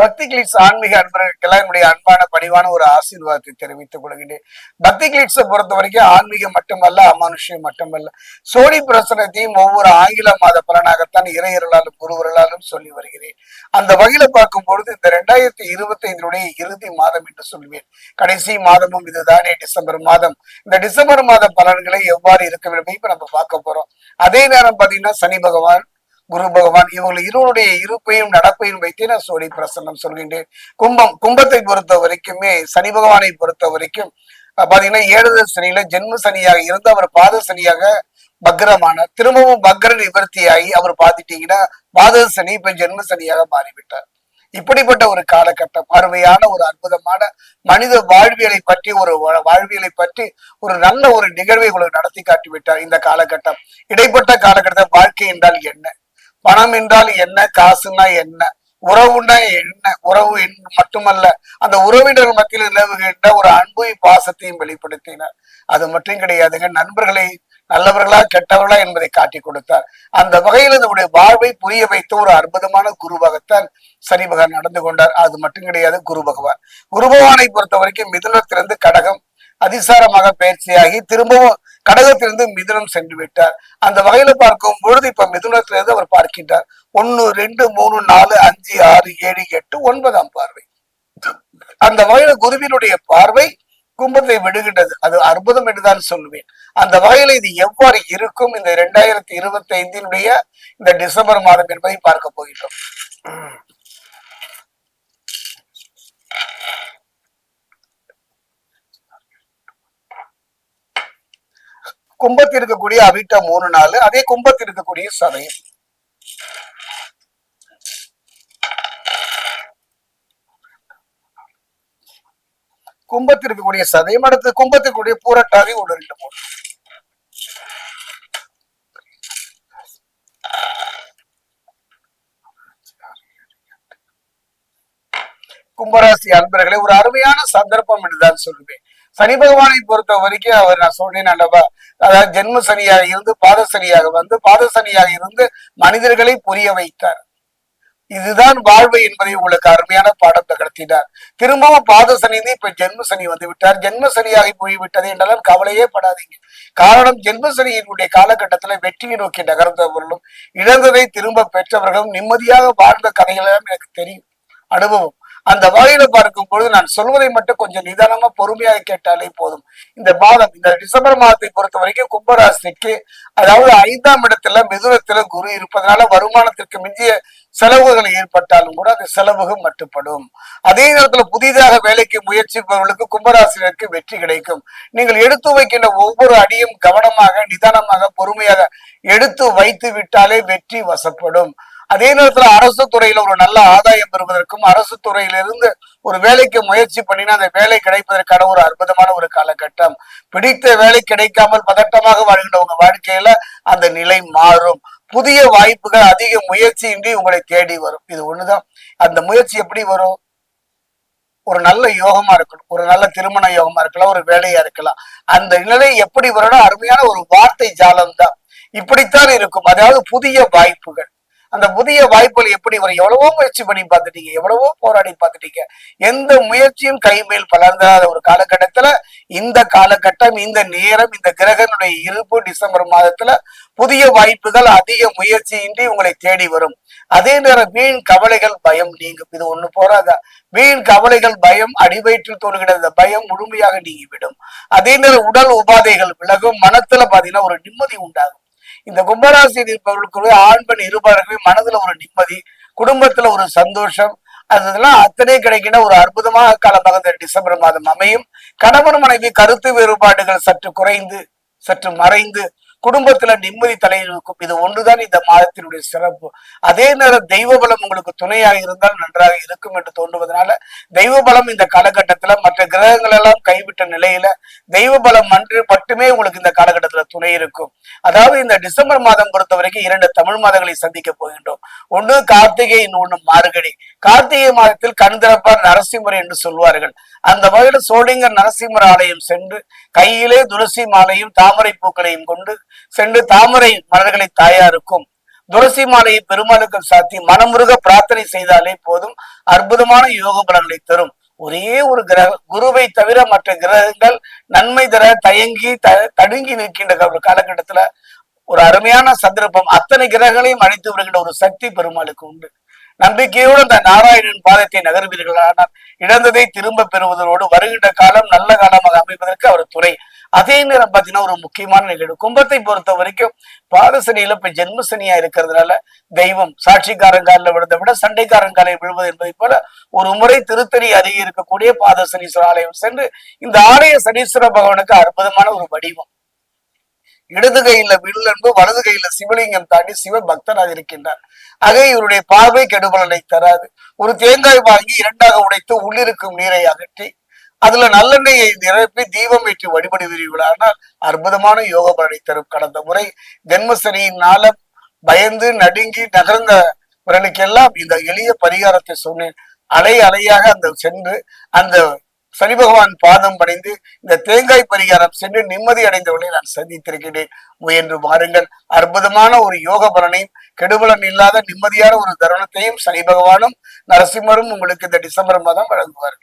பக்தி கிளிட்ஸ் ஆன்மீக அன்பர்களுக்கெல்லாம் என்னுடைய அன்பான பணிவான ஒரு ஆசீர்வாதத்தை தெரிவித்துக் கொள்கின்றேன். பக்தி கிளிட்ஸை பொறுத்த வரைக்கும் ஆன்மீகம் மட்டுமல்ல அமானுஷ்யம் மட்டுமல்ல. சோழி பிரசனத்தையும் ஒவ்வொரு ஆங்கில மாத பலனாகத்தான் இறையர்களாலும் குருவர்களாலும் சொல்லி வருகிறேன். அந்த வகையில பார்க்கும் பொழுது இந்த ரெண்டாயிரத்தி இருபத்தி ஐந்தினுடைய இறுதி மாதம் என்று சொல்வேன். கடைசி மாதமும் இதுதானே டிசம்பர் மாதம். இந்த டிசம்பர் மாத பலன்களை எவ்வாறு இருக்க வேண்டும்? இப்ப நம்ம பார்க்க போறோம். அதே நேரம் பாத்தீங்கன்னா சனி பகவான் குரு பகவான் இவங்களை இருவருடைய இருப்பையும் நடப்பையும் வைத்தே நான் சோழி பிரசன்னம் சொல்கின்றேன். கும்பம் கும்பத்தை பொறுத்த வரைக்குமே சனி பகவானை பொறுத்த வரைக்கும் பாத்தீங்கன்னா ஏழு சனியில ஜென்ம சனியாக இருந்து அவர் பாத சனியாக பக்ரமான திரும்பவும் பக்ர நிவர்த்தியாகி அவர் பாத்துட்டீங்கன்னா பாத சனி இப்ப ஜென்ம சனியாக மாறிவிட்டார். இப்படிப்பட்ட ஒரு காலகட்டம் அருமையான ஒரு அற்புதமான மனித வாழ்வியலை பற்றி ஒரு வா- வாழ்வியலை பற்றி ஒரு நல்ல ஒரு நிகழ்வை உங்களுக்கு நடத்தி காட்டி விட்டார் இந்த காலகட்டம். இடைப்பட்ட காலகட்டத்தை வாழ்க்கை என்றால் என்ன? பணம் என்றால் என்ன காசுனா என்ன உறவுனா என்ன உறவு என்று மட்டுமல்ல அந்த உறவினர் மத்தியில் நிலவுகின்ற ஒரு அன்பையும் பாசத்தையும் வெளிப்படுத்தினார். அது மட்டும் கிடையாதுங்க நண்பர்களை நல்லவர்களா கெட்டவர்களா என்பதை காட்டி கொடுத்தார். அந்த வகையில் நம்முடைய வாழ்வை புரிய வைத்த ஒரு அற்புதமான குருவாகத்தான் சனி பகவான் நடந்து கொண்டார். அது மட்டும் கிடையாது குரு பகவான். குரு பகவானை பொறுத்த வரைக்கும் மிதுனத்திலிருந்து கடகம் அதிசாரமாக பயிற்சியாகி திரும்பவும் கடகத்திலிருந்து மிதுனம் சென்று விட்டார். அந்த வகையில பார்க்கும் பொழுது இப்ப மிதுனத்திலிருந்து அவர் பார்க்கின்றார். ஒன்னு ரெண்டு மூணு நாலு அஞ்சு ஆறு ஏழு எட்டு ஒன்பதாம் பார்வை. அந்த வகையில குருவினுடைய பார்வை கும்பத்தை விடுகின்றது. அது அற்புதம் என்றுதான் சொல்லுவேன் அந்த வகையில இது எவ்வாறு இருக்கும்? இந்த இரண்டாயிரத்தி இருபத்தி ஐந்தினுடைய இந்த டிசம்பர் மாதம் என்பதை பார்க்க போகின்றோம். கும்பத்தில் இருக்கக்கூடிய அவிட்டம் மூணு நாள் அதே கும்பத்தில் இருக்கக்கூடிய சதயம் கும்பத்தில் இருக்கக்கூடிய சதயம் அடுத்து கும்பத்தில் இருக்கக்கூடிய பூரட்டாதி ஒரு ரெண்டு மூணு. கும்பராசி அன்பர்களே ஒரு அருமையான சந்தர்ப்பம் என்றுதான் சொல்லுவேன் சனி பகவானை பொறுத்த வரைக்கும் அவர் நான் சொன்னேன் அல்லவா அதாவது ஜென்ம சனியாக இருந்து பாதசனியாக வந்து பாதசனியாக இருந்து மனிதர்களை புரிய வைத்தார். இதுதான் வாழ்வு என்பதை உங்களுக்கு அருமையான பாடம் கடத்தினார் திரும்பவும் பாதசனி இப்ப ஜென்ம சனி வந்து விட்டார். ஜென்ம சனியாகி போய்விட்டது என்றாலும் கவலையே படாதீங்க. காரணம் ஜென்ம சனியினுடைய காலகட்டத்துல வெற்றியை நோக்கி நகர்ந்தவர்களும் இழந்ததை திரும்ப பெற்றவர்களும் நிம்மதியாக வாழ்ந்த கதைகளெல்லாம் எனக்கு தெரியும். அனுபவம். அந்த வகையில பார்க்கும் பொழுது நான் சொல்வதை மட்டும் கொஞ்சம் நிதானமா பொறுமையாக கேட்டாலே போதும். இந்த மாதம் இந்த டிசம்பர் மாதத்தை பொறுத்த வரைக்கும் கும்பராசிக்கு அதாவது ஐந்தாம் இடத்துல மிதுனத்துல குரு இருப்பதனால வருமானத்திற்கு மிஞ்சிய செலவுகள் ஏற்பட்டாலும் கூட அந்த செலவுகள் மட்டுப்படும். அதே நேரத்துல புதிதாக வேலைக்கு முயற்சிப்பவர்களுக்கு கும்பராசினருக்கு வெற்றி கிடைக்கும். நீங்கள் எடுத்து வைக்கின்ற ஒவ்வொரு அடியும் கவனமாக நிதானமாக பொறுமையாக எடுத்து வைத்து விட்டாலே வெற்றி வசப்படும். அதே நேரத்துல அரசு துறையில ஒரு நல்ல ஆதாயம் பெறுவதற்கும் அரசு துறையிலிருந்து ஒரு வேலைக்கு முயற்சி பண்ணினா அந்த வேலை கிடைப்பதற்கான ஒரு அற்புதமான ஒரு காலகட்டம். பிடித்த வேலை கிடைக்காமல் பதட்டமாக வாழ்கின்ற உங்க வாழ்க்கையில அந்த நிலை மாறும். புதிய வாய்ப்புகள் அதிக முயற்சியின்றி உங்களை தேடி வரும். இது ஒண்ணுதான். அந்த முயற்சி எப்படி வரும்? ஒரு நல்ல யோகமா இருக்கணும். ஒரு நல்ல திருமண யோகமா இருக்கலாம். ஒரு வேலையா இருக்கலாம். அந்த நிலை எப்படி வரணும் அருமையான ஒரு வார்த்தை ஜாலம் தான் இப்படித்தான் இருக்கும். அதாவது புதிய வாய்ப்புகள். அந்த புதிய வாய்ப்புகள் எப்படி வரும் எவ்வளவோ முயற்சி பண்ணி பார்த்துட்டீங்க எவ்வளவோ போராடி பார்த்துட்டீங்க. எந்த முயற்சியும் கைமேல் பலர்ந்தாத ஒரு காலகட்டத்துல இந்த காலகட்டம் இந்த நேரம் இந்த கிரகனுடைய இருப்பு டிசம்பர் மாதத்துல புதிய வாய்ப்புகள் அதிக முயற்சியின்றி உங்களை தேடி வரும். அதே நேரம் வீண் கவலைகள் பயம் நீங்கும் இது ஒண்ணு போறாதா? வீண் கவலைகள் பயம் அடிவயிற்றில் தோன்றுகிற பயம் முழுமையாக நீங்கிவிடும். அதே நேரம் உடல் உபாதைகள் விலகும். மனத்துல பாத்தீங்கன்னா ஒரு நிம்மதி உண்டாகும். இந்த கும்பராசியில் இருப்பவர்களுக்கு ஆண் பெண் இருபாருக்குமே மனதுல ஒரு நிம்மதி குடும்பத்துல ஒரு சந்தோஷம். அதெல்லாம் அத்தனை கிடைக்கின்ற ஒரு அற்புதமான காலமாக இந்த டிசம்பர் மாதம் அமையும். கணவன் மனைவி கருத்து வேறுபாடுகள் சற்று குறைந்து சற்று மறைந்து குடும்பத்துல நிம்மதி தலையில் இருக்கும். இது ஒன்றுதான் இந்த மாதத்தினுடைய சிறப்பு. அதே நேரம் தெய்வ பலம் உங்களுக்கு துணையாக இருந்தால் நன்றாக இருக்கும் என்று தோன்றுவதனால தெய்வ பலம் இந்த காலகட்டத்துல மற்ற கிரகங்கள் எல்லாம் கைவிட்ட நிலையில தெய்வ பலம் அன்று மட்டுமே உங்களுக்கு இந்த காலகட்டத்துல துணை இருக்கும். அதாவது இந்த டிசம்பர் மாதம் பொறுத்த வரைக்கும் இரண்டு தமிழ் மாதங்களை சந்திக்க போகின்றோம். ஒன்று கார்த்திகை இன்னொன்று மார்கழி. கார்த்திகை மாதத்தில் கண்திறப்பார் நரசிம்மர் என்று சொல்வார்கள். அந்த வகையில் சோழிங்கர் நரசிம்மர் ஆலயம் சென்று கையிலே துளசி மாலையும் தாமரை பூக்களையும் கொண்டு சென்று தாமரை மலர்களை தாயாருக்கும். துளசி மாலையை பெருமாளுக்கும் சாத்தி மனமுருக பிரார்த்தனை செய்தாலே போதும் அற்புதமான யோக பலன்களை தரும். ஒரே ஒரு கிரக குருவை தவிர மற்ற கிரகங்கள் நன்மை தர தயங்கி த தடுங்கி நிற்கின்ற ஒரு காலகட்டத்துல ஒரு அருமையான சந்தர்ப்பம். அத்தனை கிரகங்களையும் அழைத்து வருகின்ற ஒரு சக்தி பெருமாளுக்கு உண்டு. நம்பிக்கையோடு அந்த நாராயணன் பாதத்தை நகர்வீர்களானால் இழந்ததை திரும்ப பெறுவதோடு வருகின்ற காலம் நல்ல காலமாக அமைப்பதற்கு அவர் துணை. அதே நேரம் பார்த்தீங்கன்னா ஒரு முக்கியமான நிகழ்வு. கும்பத்தை பொறுத்த வரைக்கும் பாதசனியில இப்ப ஜென்மசனியா இருக்கிறதுனால தெய்வம் சாட்சிக்காரங்காலில் விழுந்த விட சண்டைக்காரங்காலில் விழுவது என்பதை போல ஒரு முறை திருத்தணி அருகே இருக்கக்கூடிய பாதசனீஸ்வர ஆலயம் சென்று இந்த ஆலய சனீஸ்வர பகவானுக்கு அற்புதமான ஒரு வடிவம். இடது கையில வில்லன்பு வலது கையில சிவலிங்கம் தாண்டி சிவ பக்தராக இருக்கின்றார். ஆக இவருடைய பார்வை கெடுபலனை தராது. ஒரு தேங்காய் வாங்கி இரண்டாக உடைத்து உள்ளிருக்கும் நீரை அகற்றி அதுல நல்லெண்ணெயை நிரப்பி தீபம் ஏற்றி வழிபடுகிறீர்களானால் அற்புதமான யோக பலனை தரும். கடந்த முறை ஜென்மசனியினால பயந்து நடுங்கி நகர்ந்தவர்களுக்கெல்லாம் இந்த எளிய பரிகாரத்தை சொன்னேன். அலை அலையாக அந்த சென்று அந்த சனி பகவான் பாதம் படைந்து இந்த தேங்காய் பரிகாரம் சென்று நிம்மதி அடைந்தவர்களை நான் சந்தித்திருக்கிறேன். முயன்று பாருங்கள் அற்புதமான ஒரு யோக பலனையும் கெடுபலன் இல்லாத நிம்மதியான ஒரு தருணத்தையும் சனி பகவானும் நரசிம்மரும் உங்களுக்கு இந்த டிசம்பர் மாதம் வழங்குவார்கள்.